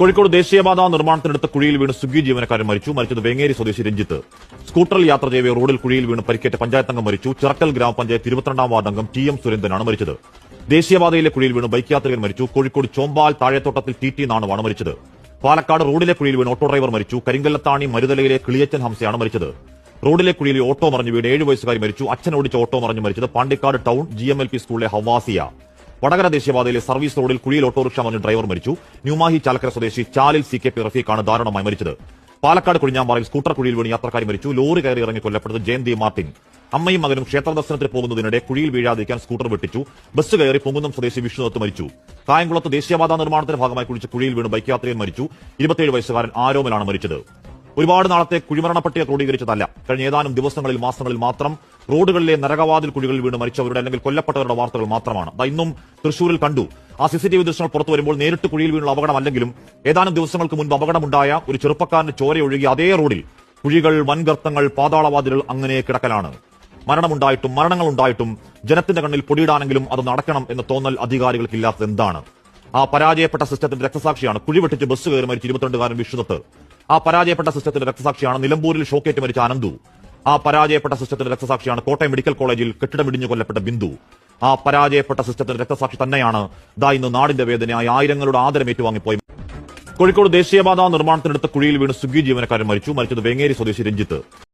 കോഴിക്കോട് ദേശീയപാത നിർമ്മാണത്തിനടുത്ത കുഴിയിൽ വീണ് സ്വിഗ്ഗി ജീവനക്കാരൻ മരിച്ചു. മരിച്ചത് വേങ്ങേരി സ്വദേശി രഞ്ജിത്ത്. സ്കൂട്ടറിൽ യാത്ര ചെയ്യവേ റോഡിൽ കുഴിയിൽ വീണ് പരിക്കേറ്റ പഞ്ചായത്ത് അംഗം മരിച്ചു. ചിറക്കൽ ഗ്രാമപഞ്ചായത്ത് ഇരുപത്തിരണ്ടാം വാർഡ് അംഗം ടി എം സുരേന്ദ്രനാണ് മരിച്ചത്. ദേശീയപാതയിലെ കുഴിയിൽ വീണ് ബൈക്ക് യാത്രികൻ മരിച്ചു. കോഴിക്കോട് ചോമ്പാൽ താഴെത്തോട്ടത്തിൽ ടി ടി നാണുവാണ് മരിച്ചത്. പാലക്കാട് റോഡിലെ കുഴിയിൽ വീണ് ഓട്ടോ ഡ്രൈവർ മരിച്ചു. കരിങ്കല്ലത്താണി മരുതലയിലെ കിളിയച്ചൻ ഹംസയാണ് മരിച്ചത്. റോഡിലെ കുഴിയിൽ ഓട്ടോ മറിഞ്ഞു വീട് ഏഴ് വയസ്സുകാരി മരിച്ചു. അച്ഛൻ ഓടിച്ച ഓട്ടോ മറിഞ്ഞു മരിച്ചത് Pandikkad town G M L P സ്കൂളിലെ ഹവാസിയ. വടകര ദേശീയപാതയിലെ സർവീസ് റോഡിൽ കുഴിയിൽ ഓട്ടോറിക്ഷ മറിഞ്ഞ ഡ്രൈവർ മരിച്ചു. ന്യൂമാഹി ചാലക്കര സ്വദേശി ചാലിൽ സി കെ പി റഫീഖാണ് ദാരുണമായി മരിച്ചത്. പാലക്കാട് കുഴിഞ്ഞാമ്പാറയിൽ സ്കൂട്ടർ കുഴിയിൽ വീണ് യാത്രക്കാരി മരിച്ചു. ലോറി കയറി ഇറങ്ങി കൊല്ലപ്പെട്ടത് ജയന്തി മാർട്ടിൻ. അമ്മയും മകനും ക്ഷേത്ര ദർശനത്തിന് പോകുന്നതിനിടെ കുഴിയിൽ വീഴാതിരിക്കാൻ സ്കൂട്ടർ വെട്ടിച്ചു. ബസ് കയറി പൊങ്കുന്നം സ്വദേശി വിഷ്ണുദത്ത് മരിച്ചു. കായംകുളത്ത് ദേശീയപാത നിർമ്മാണത്തിന്റെ ഭാഗമായി കുഴിച്ച് കുഴിയിൽ വീണ് ബൈക്ക് യാത്രികൻ മരിച്ചു. ഇരുപത്തിയേഴ് വയസ്സുകാരൻ ആരോമലാണ് മരിച്ചത്. ഒരുപാട് നാളത്തെ കുഴിമരണ പട്ടിക ക്രോഡീകരിച്ചതല്ല. കഴിഞ്ഞ ഏതാനും ദിവസങ്ങളിൽ മാസങ്ങളിൽ മാത്രം റോഡുകളിലെ നരകവാതിൽ കുഴികളിൽ വീണ് മരിച്ചവരുടെ അല്ലെങ്കിൽ കൊല്ലപ്പെട്ടവരുടെ വാർത്തകൾ മാത്രമാണ്. ഇന്നും തൃശൂരിൽ കണ്ടു. ആ സിസിടിവി ദൃശ്യങ്ങൾ പുറത്തു വരുമ്പോൾ നേരിട്ട് കുഴിയിൽ വീണുള്ള അപകടമല്ലെങ്കിലും ഏതാനും ദിവസങ്ങൾക്ക് മുൻപ് അപകടമുണ്ടായ ഒരു ചെറുപ്പക്കാരന്റെ ചോരയൊഴുകി അതേ റോഡിൽ കുഴികൾ വൻഗർത്തങ്ങൾ പാതാളവാതിലുകൾ അങ്ങനെ കിടക്കലാണ്. മരണമുണ്ടായിട്ടും മരണങ്ങൾ ഉണ്ടായിട്ടും ജനത്തിന്റെ കണ്ണിൽ പൊടിയിടാനെങ്കിലും അത് നടക്കണം എന്ന തോന്നൽ അധികാരികൾക്കില്ലാത്തത് എന്താണ്? ആ പരാജയപ്പെട്ട സിസ്റ്റത്തിന്റെ രക്തസാക്ഷിയാണ്. കുഴിവെട്ടിച്ച് ബസ് കയറി മരിച്ച ഇരുപത്തിരണ്ടുകാരൻ വിഷ്ണുദത്ത്. ആ പരാജയപ്പെട്ട സിസ്റ്റത്തിന്റെ രക്തസാക്ഷിയാണ് നിലമ്പൂരിൽ ഷോക്കേറ്റ് മരിച്ച അനന്തു. ആ പരാജയപ്പെട്ട സിസ്റ്റത്തിന്റെ രക്തസാക്ഷിയാണ് കോട്ടയം മെഡിക്കൽ കോളേജിൽ കെട്ടിടമിടിഞ്ഞു കൊല്ലപ്പെട്ട ബിന്ദു. ആ പരാജയപ്പെട്ട സിസ്റ്റത്തിന്റെ രക്തസാക്ഷി തന്നെയാണ് ദാ ഇന്ന് നാടിന്റെ വേദനയായി ആയിരങ്ങളുടെ ആദരം ഏറ്റുവാങ്ങിപ്പോയി. കോഴിക്കോട് ദേശീയപാത നിർമ്മാണത്തിനടുത്ത കുഴിയിൽ വീണ് സ്വിഗ്ഗി ജീവനക്കാരൻ മരിച്ചു. മരിച്ചത് വേങ്ങേരി സ്വദേശി രഞ്ജിത്ത്.